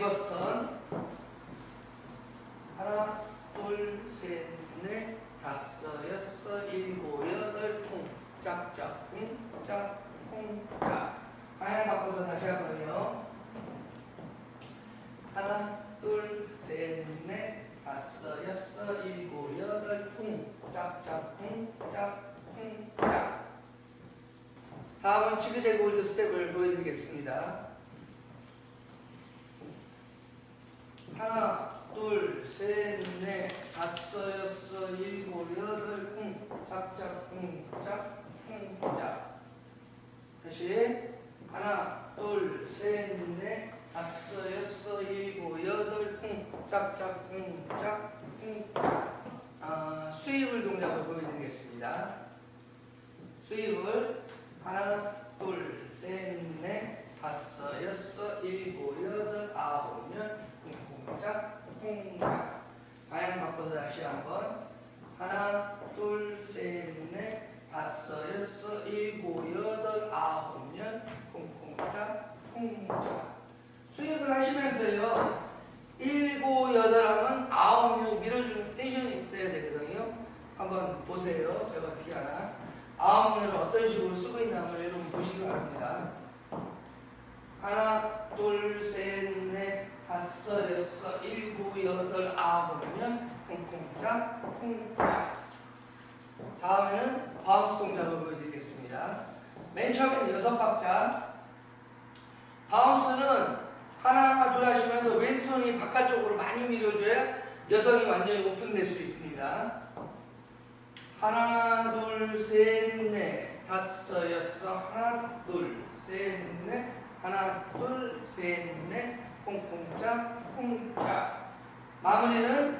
리버선 하나 둘 셋 넷 다섯 여섯 일곱 여덟 쿵 짝짝 쿵 짝 쿵 짝. 방향 바꿔서 다시 한번요. 하나 둘 셋 넷 다섯 여섯 일곱 여덟 쿵 짝짝 쿵 짝 쿵 짝. 다음은 지그재 골드 스텝을 보여드리겠습니다. 하나, 둘, 셋, 넷, 다섯, 여섯, 일곱, 여덟, 쿵, 짝짝, 쿵, 짝, 쿵, 짝. 다시 하나, 둘, 셋, 넷, 다섯, 여섯, 일곱, 여덟, 쿵, 짝짝, 쿵, 짝, 쿵, 짝. 아, 수입을 동작을 보여드리겠습니다. 수입을 하나, 둘, 셋, 넷, 다섯, 여섯, 일곱, 여덟, 아홉, 열, 쿵쿵짝, 쿵 짝. 방향 바꿔서 다시 한번. 하나, 둘, 셋, 넷, 다섯, 여섯, 일곱, 여덟, 아홉, 열, 쿵쿵짝, 쿵짝. 수입을 하시면서요. 일곱, 여덟 하면 아홉 명 밀어주는 텐션이 있어야 되거든요. 한번 보세요. 제가 하나. 아홉 명을 어떤 식으로 쓰고 있나 한번 여러분 보시기 바랍니다. 하나, 둘, 셋, 넷, 다섯, 여섯, 일곱, 여덟, 아홉 명 쿵쿵짝, 쿵짝. 다음에는 바운스 동작을 보여드리겠습니다. 맨 처음엔 여섯 박자. 바운스는 하나, 둘 하시면서 왼손이 바깥쪽으로 많이 밀어줘야 여성이 완전히 오픈될 수 있습니다. 하나, 둘, 셋, 넷, 다섯, 여섯, 하나, 둘, 셋, 넷, 하나, 둘, 셋, 넷, 쿵쿵짝, 쿵짝. 마무리는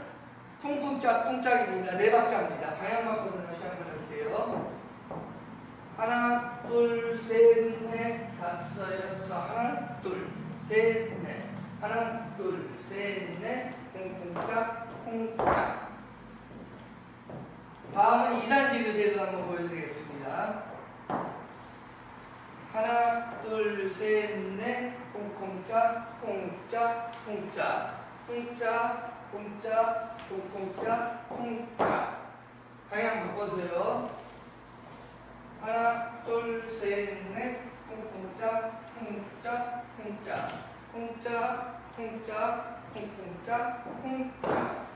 쿵쿵짝, 쿵짝입니다. 네 박자입니다. 방향 바꿔서 다시 한번 해볼게요. 하나, 둘, 셋, 넷, 다섯, 여섯, 하나, 둘, 셋, 넷, 하나, 둘, 셋, 넷, 쿵쿵짝, 쿵짝. 다음은 2단 지그재그 한번 보여드리겠습니다. 하나, 둘, 셋, 넷, 콩콩짝, 콩짝, 콩짝, 콩짝, 콩짝, 콩콩짝, 콩짝. 방향 바꿔서요. 하나, 둘, 셋, 넷, 콩콩짝, 콩짝, 콩짝, 콩짝, 콩짝, 콩콩짝, 콩짝.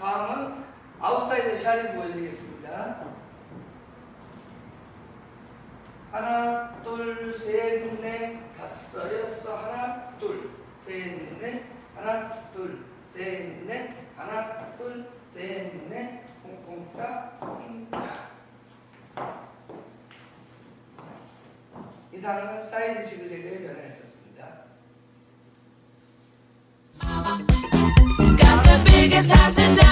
다음은 아웃 샤리 보여드리겠습니다. 하나, 둘, 셋, 넷, 다섯, 여섯, 하나, 둘, 셋, 넷, 하나, 둘, 셋, 넷, 하나, 둘, 셋, 넷, 콩콩짝, 콩짝. 이상은 사이드 지그재그의 변화였었습니다. Got the biggest.